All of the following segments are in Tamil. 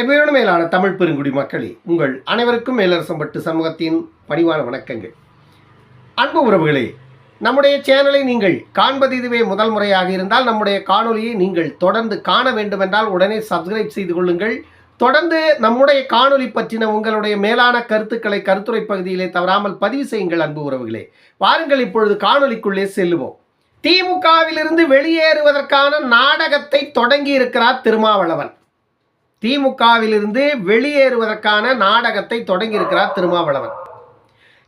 எவ்வளவு மேலான தமிழ் பெருங்குடி மக்களே உங்கள் அனைவருக்கும் மேலரசம்பட்டு சமூகத்தின் பணிவான வணக்கங்கள். அன்பு உறவுகளே நம்முடைய சேனலை நீங்கள் காண்பது இதுவே முதல் முறையாக இருந்தால் நம்முடைய காணொலியை நீங்கள் தொடர்ந்து காண வேண்டுமென்றால் உடனே சப்ஸ்கிரைப் செய்து கொள்ளுங்கள். தொடர்ந்து நம்முடைய காணொளி பற்றின உங்களுடைய மேலான கருத்துக்களை கருத்துரை பகுதியிலே தவறாமல் பதிவு செய்யுங்கள் அன்பு உறவுகளே. வாருங்கள் இப்பொழுது காணொளிக்குள்ளே செல்லுவோம். திமுகவிலிருந்து வெளியேறுவதற்கான நாடகத்தை தொடங்கி இருக்கிறார் திருமாவளவன். திமுகவிலிருந்து வெளியேறுவதற்கான நாடகத்தை தொடங்கியிருக்கிறார் திருமாவளவன்.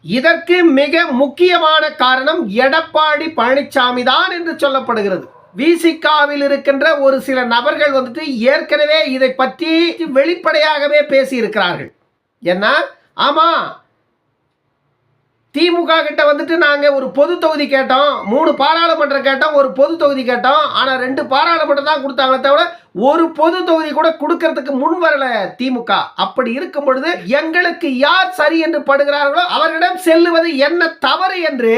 இதற்கு மிக முக்கியமான காரணம் எடப்பாடி பழனிசாமி தான் என்று சொல்லப்படுகிறது. விசிகாவில் இருக்கின்ற ஒரு சில நபர்கள் வந்துட்டு ஏற்கனவே இதை பற்றி வெளிப்படையாகவே பேசியிருக்கிறார்கள். என்ன ஆமாம் திமுக கிட்ட வந்துட்டு நாங்கள் ஒரு பொது தொகுதி கேட்டோம் மூணு பாராளுமன்றம் கேட்டோம் ஒரு பொது தொகுதி கேட்டோம். ஆனால் ரெண்டு பாராளுமன்றம் தான் கொடுத்தாங்களே தவிர ஒரு பொது தொகுதி கூட கொடுக்கறதுக்கு முன் வரல திமுக. அப்படி இருக்கும் பொழுது எங்களுக்கு யார் சரி என்று படுகிறார்களோ அவர்களிடம் செல்லுவது என்ன தவறு என்று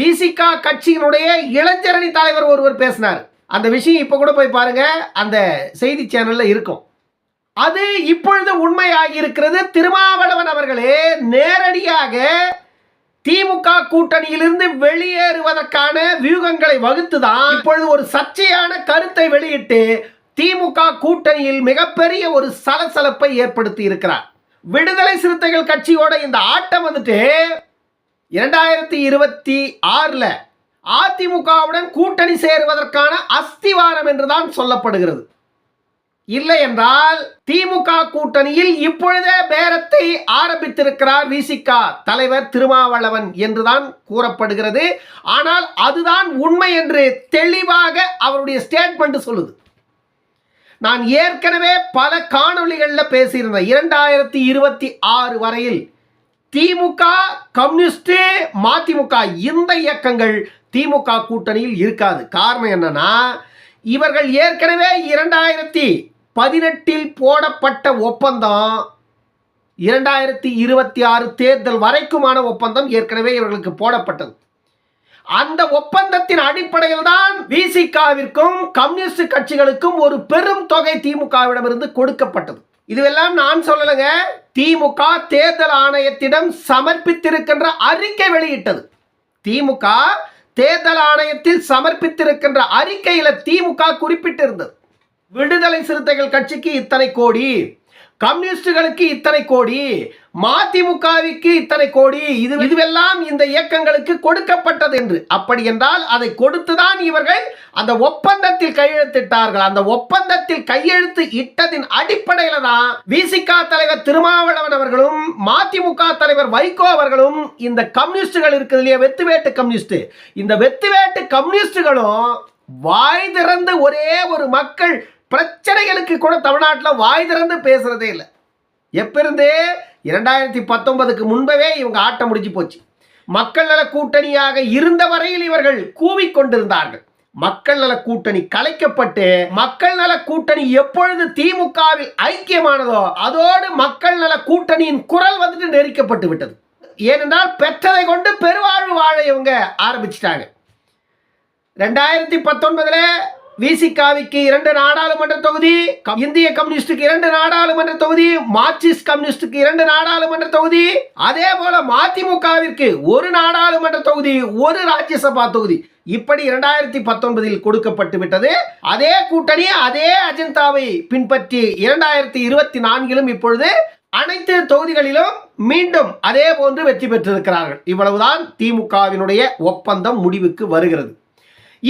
விசிகா கட்சியினுடைய இளைஞரணி தலைவர் ஒருவர் பேசினார். அந்த விஷயம் இப்போ கூட போய் பாருங்க. அந்த செய்தி சேனலில் இருக்கும். அது இப்பொழுது உண்மையாகி இருக்கிறது. திருமாவளவன் அவர்களே நேரடியாக திமுக கூட்டணியிலிருந்து வெளியேறுவதற்கான வியூகங்களை வகுத்துதான் இப்பொழுது ஒரு சர்ச்சையான கருத்தை வெளியிட்டு திமுக கூட்டணியில் மிகப்பெரிய ஒரு சலசலப்பை ஏற்படுத்தி இருக்கிறார். விடுதலை சிறுத்தைகள் கட்சியோட இந்த ஆட்டம் வந்துட்டு இரண்டாயிரத்தி இருபத்தி ஆறில் அதிமுகவுடன் கூட்டணி சேருவதற்கான அஸ்திவாரம் என்றுதான் சொல்லப்படுகிறது. இல்லை என்றால் திமுக கூட்டணியில் இப்பொழுதே பேரத்தை ஆரம்பித்திருக்கிறார் விசிகா தலைவர் திருமாவளவன் என்றுதான் கூறப்படுகிறது. ஆனால் அதுதான் உண்மை என்று தெளிவாக அவருடைய ஸ்டேட்மெண்ட் சொல்லுது. நான் ஏற்கனவே பல காணொளிகளில் பேசியிருந்தேன். இரண்டாயிரத்தி இருபத்தி ஆறு வரையில் திமுக கம்யூனிஸ்ட் மதிமுக இந்த இயக்கங்கள் திமுக கூட்டணியில் இருக்காது. காரணம் என்னன்னா இவர்கள் ஏற்கனவே இரண்டாயிரத்தி பதினெட்டில் போடப்பட்ட ஒப்பந்தம் இரண்டாயிரத்தி இருபத்தி ஆறு தேர்தல் வரைக்குமான ஒப்பந்தம் ஏற்கனவே இவர்களுக்கு போடப்பட்டது. அந்த ஒப்பந்தத்தின் அடிப்படையில் தான் விசிகாவிற்கும் கம்யூனிஸ்ட் கட்சிகளுக்கும் ஒரு பெரும் தொகை திமுகவிடமிருந்து கொடுக்கப்பட்டது. இதுவெல்லாம் நான் சொல்லலைங்க. திமுக தேர்தல் ஆணையத்திடம் சமர்ப்பித்திருக்கின்ற அறிக்கை வெளியிட்டது. திமுக தேர்தல் ஆணையத்தில் சமர்ப்பித்திருக்கின்ற அறிக்கையில் திமுக குறிப்பிட்டிருந்தது. விடுதலை சிறுத்தைகள் கட்சிக்கு இத்தனை கோடி கம்யூனிஸ்டுகளுக்கு இத்தனை கோடி மதிமுகவிற்கு இத்தனை கோடி இது இதுவெல்லாம் இந்த இயக்கங்களுக்கு கொடுக்கப்பட்டது என்று. அப்படி என்றால் அதை கொடுத்துதான் இவர்கள் அந்த ஒப்பந்தத்தில் கையெழுத்திட்டார்கள். அந்த ஒப்பந்தத்தில் கையெழுத்து இட்டதின் அடிப்படையில தான் விசிகா தலைவர் திருமாவளவன் அவர்களும் மதிமுக தலைவர் வைகோ அவர்களும் இந்த கம்யூனிஸ்டுகள் இருக்குது இல்லையா? வெத்துவேட்டு கம்யூனிஸ்ட். இந்த வெத்துவேட்டு கம்யூனிஸ்டுகளும் வாய் திறந்து ஒரே ஒரு மக்கள் பிரச்சனைகளுக்கு கூட தமிழ்நாட்டில் வாய் திறந்து பேசுகிறதே இல்லை. எப்பிருந்தே இரண்டாயிரத்தி பத்தொன்பதுக்கு முன்பவே இவங்க ஆட்டம் முடிஞ்சு போச்சு. மக்கள் நல கூட்டணியாக இருந்த வரையில் இவர்கள் கூவிக்கொண்டிருந்தார்கள் மக்கள் நல கூட்டணி கலைக்கப்பட்டு மக்கள் நல கூட்டணி எப்பொழுது திமுகவில் ஐக்கியமானதோ அதோடு மக்கள் நல கூட்டணியின் குரல் வந்துட்டு நெரிக்கப்பட்டு விட்டது. ஏனென்றால் பெற்றதை கொண்டு பெருவாழ்வு வாழ இவங்க ஆரம்பிச்சிட்டாங்க. ரெண்டாயிரத்தி பத்தொன்பதுல விசிகாவிக்கு இரண்டு நாடாளுமன்ற தொகுதி கம்- இந்திய கம்யூனிஸ்டுக்கு இரண்டு நாடாளுமன்ற தொகுதி மார்க்சிஸ்ட் கம்யூனிஸ்டுக்கு இரண்டு நாடாளுமன்ற தொகுதி அதே போல மதிமுகவிற்கு ஒரு நாடாளுமன்ற தொகுதி ஒரு ராஜ்யசபா தொகுதி. இப்படி இரண்டாயிரத்தி பத்தொன்பதில் கொடுக்கப்பட்டு விட்டது. அதே கூட்டணி அதே அஜந்தாவை பின்பற்றி இரண்டாயிரத்தி இருபத்தி நான்கிலும் இப்பொழுது அனைத்து தொகுதிகளிலும் மீண்டும் அதே போன்று வெற்றி பெற்றிருக்கிறார்கள். இவ்வளவுதான் திமுகவினுடைய ஒப்பந்தம் முடிவுக்கு வருகிறது.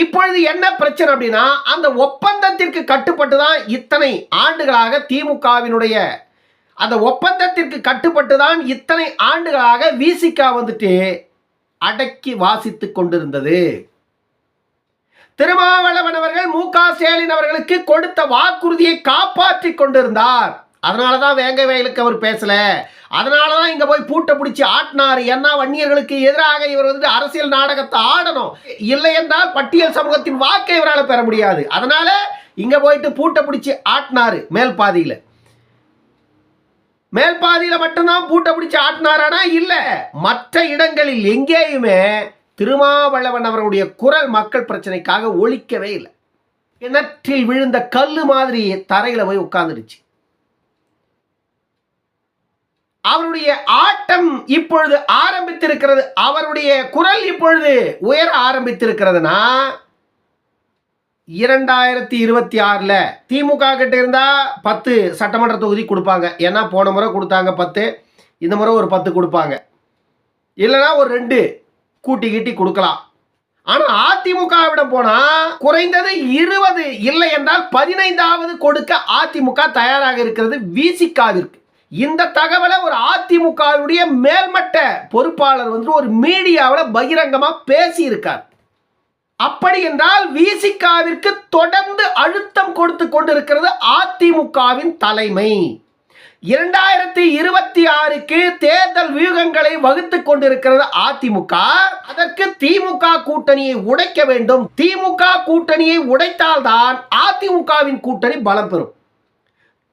இப்பொழுது என்ன பிரச்சனை அப்படின்னா அந்த ஒப்பந்தத்திற்கு கட்டுப்பட்டு தான் இத்தனை ஆண்டுகளாக திமுகவினுடைய அந்த ஒப்பந்தத்திற்கு கட்டுப்பட்டு தான் இத்தனை ஆண்டுகளாக விசிகா வந்துட்டு அடக்கி வாசித்து கொண்டிருந்தது. திருமாவளவன் அவர்கள் மு க ஸ்டாலின் அவர்களுக்கு கொடுத்த வாக்குறுதியை காப்பாற்றி கொண்டிருந்தார். அதனால தான் வேங்க வயலுக்கு அவர் பேசல. அதனால தான் இங்கே போய் பூட்டை பிடிச்சி ஆட்டினார். ஏன்னா வன்னியர்களுக்கு எதிராக இவர் வந்து அரசியல் நாடகத்தை ஆடணும். இல்லை என்றால் பட்டியல் சமூகத்தின் வாக்கை இவரால் பெற முடியாது. அதனால இங்கே போயிட்டு பூட்டை பிடிச்சி ஆட்டினாரு மேல் பாதியில். மேல் பாதியில் மட்டும்தான் பூட்டை பிடிச்சி ஆட்டினாரானா இல்லை. மற்ற இடங்களில் எங்கேயுமே திருமாவளவன் அவருடைய குரல் மக்கள் பிரச்சனைக்காக ஒழிக்கவே இல்லை. கிணற்றில் விழுந்த கல் மாதிரி தரையில் போய் உட்காந்துருச்சு அவருடைய ஆட்டம் இப்பொழுது ஆரம்பித்திருக்கிறது. அவருடைய குரல் இப்பொழுது உயர ஆரம்பித்திருக்கிறதுனா இரண்டாயிரத்தி இருபத்தி ஆறில் திமுக கிட்ட இருந்தால் பத்து சட்டமன்ற தொகுதி கொடுப்பாங்க. ஏன்னா போன முறை கொடுத்தாங்க பத்து இந்த முறை ஒரு பத்து கொடுப்பாங்க. இல்லைன்னா ஒரு ரெண்டு கூட்டி கீட்டி கொடுக்கலாம். ஆனால் அதிமுகவிடம் போனால் குறைந்தது இருபது இல்லை என்றால் பதினைந்தாவது கொடுக்க அதிமுக தயாராக இருக்கிறது. விசிகாவிற்கு இந்த தகவலை ஒரு அதிமுகவுடைய மேல்மட்ட பொறுப்பாளர் வந்து ஒரு மீடியாவில் பகிரங்கமாக பேசியிருக்கார். அப்படி என்றால் விசிகாவிற்கு தொடர்ந்து அழுத்தம் கொடுத்து கொண்டிருக்கிறது அதிமுகவின் தலைமை. இரண்டாயிரத்தி இருபத்தி ஆறுக்கு தேர்தல் வியூகங்களை வகுத்துக் கொண்டிருக்கிறது அதிமுக. அதற்கு திமுக கூட்டணியை உடைக்க வேண்டும். திமுக கூட்டணியை உடைத்தால்தான் அதிமுகவின் கூட்டணி பலம் பெறும்.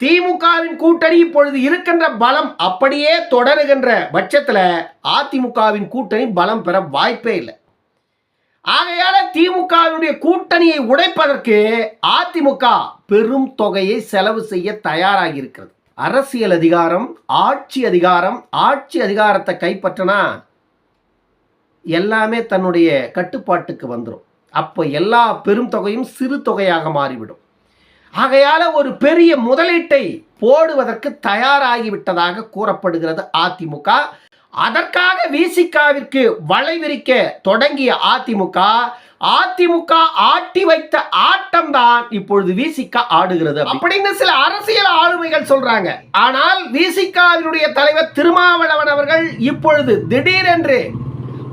திமுகவின் கூட்டணி இப்பொழுது இருக்கின்ற பலம் அப்படியே தொடருகின்ற பட்சத்தில் அதிமுகவின் கூட்டணி பலம் பெற வாய்ப்பே இல்லை. ஆகையால திமுகவினுடைய கூட்டணியை உடைப்பதற்கு அதிமுக பெரும் தொகையை செலவு செய்ய தயாராகி இருக்கிறது அரசியல் அதிகாரம் ஆட்சி அதிகாரம் ஆட்சி அதிகாரத்தை கைப்பற்றினா எல்லாமே தன்னுடைய கட்டுப்பாட்டுக்கு வந்துடும் அப்போ எல்லா பெரும் தொகையும் சிறு தொகையாக மாறிவிடும். ஆகையால் ஒரு பெரிய முதலீட்டை போடுவதற்கு தயாராகிவிட்டதாக கூறப்படுகிறது அதிமுக. அதற்காக விசிகாவிற்கு வலை விரிக்க தொடங்கிய அதிமுக அதிமுக ஆட்டி வைத்த ஆட்டம் தான் இப்பொழுது விசிகா ஆடுகிறது அப்படின்னு சில அரசியல் ஆளுமைகள் சொல்றாங்க. ஆனால் விசிகாவினுடைய தலைவர் திருமாவளவன் அவர்கள் இப்பொழுது திடீரென்று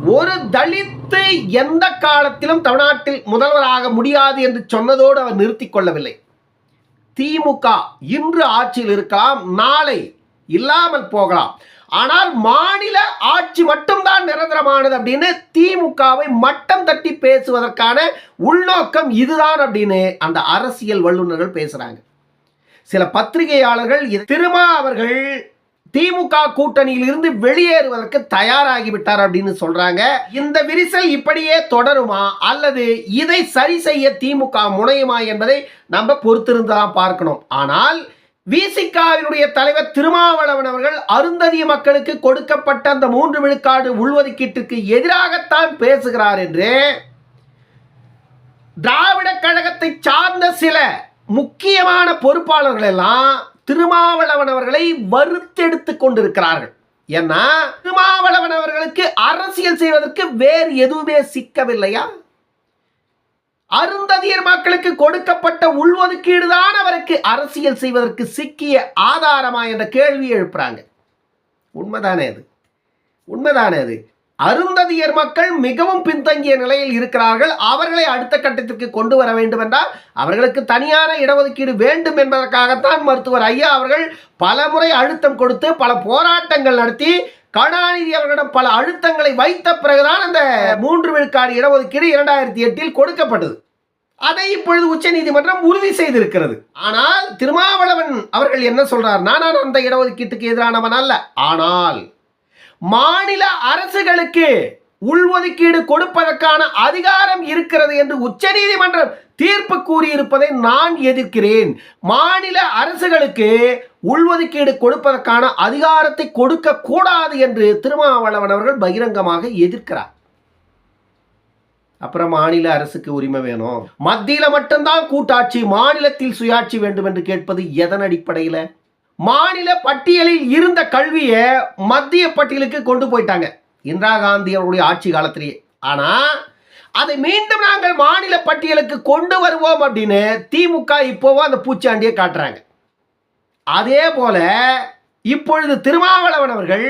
ஒரு தலித்து எந்த காலத்திலும் தமிழ்நாட்டில் முதல்வராக முடியாது என்று சொன்னதோடு அவர் நிறுத்திக் கொள்ளவில்லை. திமுக இன்று ஆட்சியில் இருக்கலாம் நாளை இல்லாமல் போகலாம். ஆனால் மாநில ஆட்சி மட்டும்தான் நிரந்தரமானது அப்படின்னு திமுகவை மட்டம் தட்டி பேசுவதற்கான உள்நோக்கம் இதுதான் அப்படின்னு அந்த அரசியல் வல்லுநர்கள் பேசுறாங்க. சில பத்திரிகையாளர்கள் திருமா அவர்கள் திமுக கூட்டணியில் இருந்து வெளியேறுவதற்கு தயாராகிவிட்டார் அப்படின்னு சொல்றாங்க. இந்த விரிசல் இப்படியே தொடருமா? அல்லது இதை சரி செய்ய திமுக முனையுமா என்பதை நம்ம பொறுத்திருந்துதான் பார்க்கணும். ஆனால் விசிகாவினுடைய தலைவர் திருமாவளவன் அவர்கள் அருந்ததிய மக்களுக்கு கொடுக்கப்பட்ட அந்த மூன்று விழுக்காடு உள்ஒதுக்கீட்டுக்கு எதிராகத்தான் பேசுகிறார் என்று திராவிட கழகத்தை சார்ந்த சில முக்கியமான பொறுப்பாளர்கள் எல்லாம் திருமாவளவன் அவர்களை வறுத்தெடுத்து கொண்டிருக்கிறார்கள். ஏன்னா திருமாவளவன் அவர்களுக்கு அரசியல் செய்வதற்கு வேறு எதுவுமே சிக்கவில்லையா? அருந்ததியர் மக்களுக்கு கொடுக்கப்பட்ட உள்ஒதுக்கீடு தான் அவருக்கு அரசியல் செய்வதற்கு சிக்கிய ஆதாரமா என்ற கேள்வி எழுப்புறாங்க. உண்மைதானே அது? உண்மைதானே அது? அருந்ததியர் மக்கள் மிகவும் பின்தங்கிய நிலையில் இருக்கிறார்கள். அவர்களை அடுத்த கட்டத்திற்கு கொண்டு வர வேண்டும் என்றால் அவர்களுக்கு தனியான இடஒதுக்கீடு வேண்டும் என்பதற்காகத்தான் மருத்துவர் ஐயா அவர்கள் பல முறை அழுத்தம் கொடுத்து பல போராட்டங்கள் நடத்தி கருணாநிதி அவர்களிடம் பல அழுத்தங்களை வைத்த பிறகுதான் அந்த மூன்று விழுக்காடு இடஒதுக்கீடு இரண்டாயிரத்தி எட்டில் கொடுக்கப்பட்டது. அதை இப்பொழுது உச்சநீதிமன்றம் உறுதி செய்திருக்கிறது. ஆனால் திருமாவளவன் அவர்கள் என்ன சொல்றார்? நான் அந்த இடஒதுக்கீட்டுக்கு எதிரானவன் அல்ல. ஆனால் மாநில அரசுகளுக்கு உள்ஒதுக்கீடு கொடுப்பதற்கான அதிகாரம் இருக்கிறது என்று உச்சநீதிமன்றம் தீர்ப்பு கூறியிருப்பதை நான் எதிர்க்கிறேன். மாநில அரசுகளுக்கு உள்ஒதுக்கீடு கொடுப்பதற்கான அதிகாரத்தை கொடுக்க கூடாது என்று திருமாவளவன் அவர்கள் பகிரங்கமாக எதிர்க்கிறார். அப்புறம் மாநில அரசுக்கு உரிமை வேணும். மத்தியில மட்டும்தான் கூட்டாட்சி மாநிலத்தில் சுயாட்சி வேண்டும் என்று கேட்பது எதன் அடிப்படையில்? மாநில பட்டியலில் இருந்த கல்வியை மத்திய பட்டியலுக்கு கொண்டு போயிட்டாங்க. இந்திரா காந்தி அவருடைய ஆட்சி காலத்திலேயே. ஆனா அதை மீண்டும் நாங்கள் மாநில பட்டியலுக்கு கொண்டு வருவோம் அப்படின்னு திமுக இப்போவும் அந்த பூச்சாண்டியை காட்டுறாங்க. அதே போல இப்பொழுது திருமாவளவன் அவர்கள்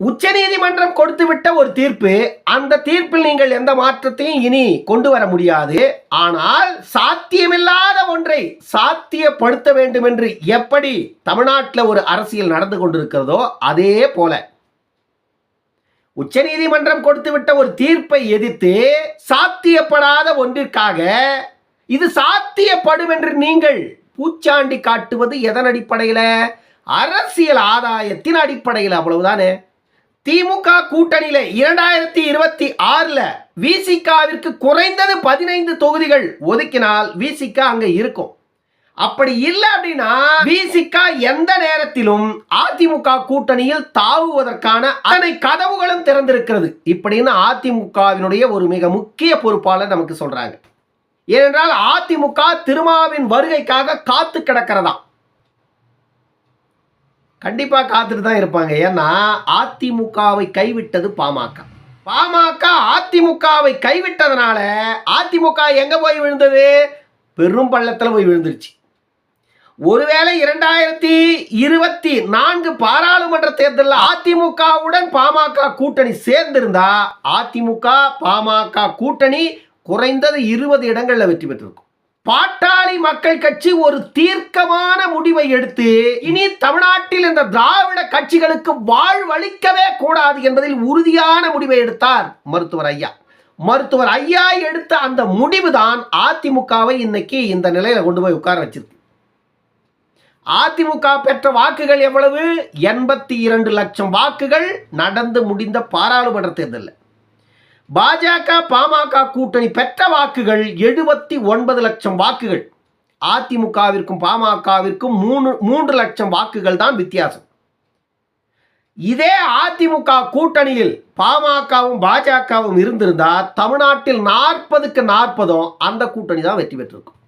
உச்சநீதிமன்றம் கொடுத்துவிட்ட ஒரு தீர்ப்பு அந்த தீர்ப்பில் நீங்கள் எந்த மாற்றத்தையும் இனி கொண்டு வர முடியாது. ஆனால் சாத்தியமில்லாத ஒன்றை சாத்தியப்படுத்த வேண்டும் என்று எப்படி தமிழ்நாட்டில் ஒரு அரசியல் நடந்து கொண்டிருக்கிறதோ அதே போல. உச்சநீதிமன்றம் கொடுத்துவிட்ட ஒரு தீர்ப்பை எதிர்த்து சாத்தியப்படாத ஒன்றிற்காக இது சாத்தியப்படும் என்று நீங்கள் பூச்சாண்டி காட்டுவது எதன் அடிப்படையில்? அரசியல் ஆதாயத்தின் அடிப்படையில் அவ்வளவுதானே? திமுக கூட்டணியில இரண்டாயிரத்தி இருபத்தி ஆறுல விசிகாவிற்கு குறைந்தது பதினைந்து தொகுதிகள் ஒதுக்கினால் விசிகா அங்க இருக்கும். அப்படி இல்லை அப்படின்னா விசிகா எந்த நேரத்திலும் அதிமுக கூட்டணியில் தாவுவதற்கான அத்தனை கதவுகளும் திறந்திருக்கிறது. இப்படின்னு அதிமுகவினுடைய ஒரு மிக முக்கிய பொறுப்பாளர் நமக்கு சொல்றாங்க. ஏனென்றால் அதிமுக திருமாவின் வருகைக்காக காத்து கிடக்கிறதாம். கண்டிப்பாக காத்துட்டு தான் இருப்பாங்க. ஏன்னா அதிமுகவை கைவிட்டது பாமக. பாமக அதிமுகவை கைவிட்டதுனால அதிமுக எங்க போய் விழுந்தது? பெரும் பள்ளத்தில் போய் விழுந்துருச்சு. ஒருவேளை இரண்டாயிரத்தி இருபத்தி நான்கு பாராளுமன்ற தேர்தலில் அதிமுகவுடன் பாமக கூட்டணி சேர்ந்திருந்தா அதிமுக பாமக கூட்டணி குறைந்தது இருபது இடங்களில் வெற்றி பெற்றிருக்கும். பாட்டாளி மக்கள் கட்சி ஒரு தீர்க்கமான முடிவை எடுத்து இனி தமிழ்நாட்டில் இந்த திராவிட கட்சிகளுக்கு வாழ்வளிக்கவே கூடாது என்பதில் உறுதியான முடிவை எடுத்தார் மருத்துவர் ஐயா. மருத்துவர் ஐயா எடுத்த அந்த முடிவுதான் அதிமுகவை இன்னைக்கு இந்த நிலையில கொண்டு போய் உட்கார வச்சிருக்கு. அதிமுக பெற்ற வாக்குகள் எவ்வளவு? எண்பத்தி இரண்டு லட்சம் வாக்குகள். நடந்து முடிந்த பாராளுமன்ற தேர்தலில். பாஜக பாமக கூட்டணி பெற்ற வாக்குகள் எழுபத்தி ஒன்பது லட்சம் வாக்குகள். அதிமுகவிற்கும் பாமகவிற்கும் மூணு மூன்று லட்சம் வாக்குகள் தான் வித்தியாசம். இதே அதிமுக கூட்டணியில் பாமகவும் பாஜகவும் இருந்திருந்தா தமிழ்நாட்டில் நாற்பதுக்கு நாற்பதும் அந்த கூட்டணி தான் வெற்றி பெற்றிருக்கும்.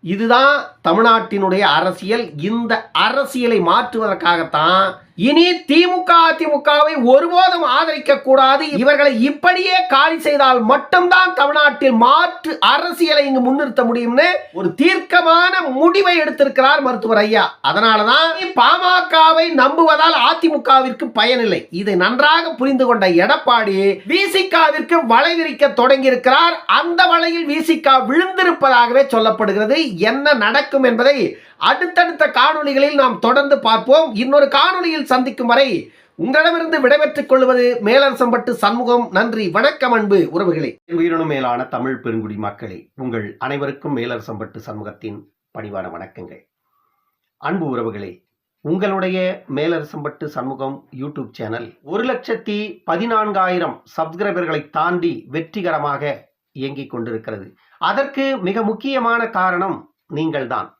இதுதான் தமிழ்நாட்டினுடைய அரசியல். இந்த அரசியலை மாற்றுவதற்காகத்தான் இனி திமுக அதிமுகவை ஒருபோதும் ஆதரிக்க கூடாது இவர்களை இப்படியே காலி செய்தால் மட்டும்தான் தமிழ்நாட்டில் மாற்று அரசியலை இங்கு முன்னிறுத்த முடியும்னு ஒரு தீர்க்கமான முடிவை எடுத்திருக்கிறார் மருத்துவர் ஐயா. அதனாலதான் பாமகவை நம்புவதால் அதிமுகவிற்கு பயனில்லை. இதை நன்றாக புரிந்து கொண்ட எடப்பாடி விசிகாவிற்கு வலை விரிக்க தொடங்கியிருக்கிறார். அந்த வலையில் விசிகா விழுந்திருப்பதாகவே சொல்லப்படுகிறது. என்ன நடக்கும் என்பதை அடுத்தடுத்த காணொளிகளில் நாம் தொடர்ந்து பார்ப்போம். இன்னொரு காணொளியில் சந்திக்கும் வரை உங்களிடமிருந்து விடைபெற்றுக் கொள்வது மேலரசம்பட்டு சண்முகம். நன்றி வணக்கம் அன்பு உறவுகளே. உயிரினும் மேலான தமிழ் பெருங்குடி மக்களே உங்கள் அனைவருக்கும் மேலரசம்பட்டு சண்முகத்தின் பணிவான வணக்கங்கள். அன்பு உறவுகளே உங்களுடைய மேலரசம்பட்டு சண்முகம் யூடியூப் சேனல் ஒரு லட்சத்தி பதினான்காயிரம் சப்ஸ்கிரைபர்களை தாண்டி வெற்றிகரமாக இயங்கிக் கொண்டிருக்கிறது. அதற்கு மிக முக்கியமான காரணம் நீங்கள்தான்.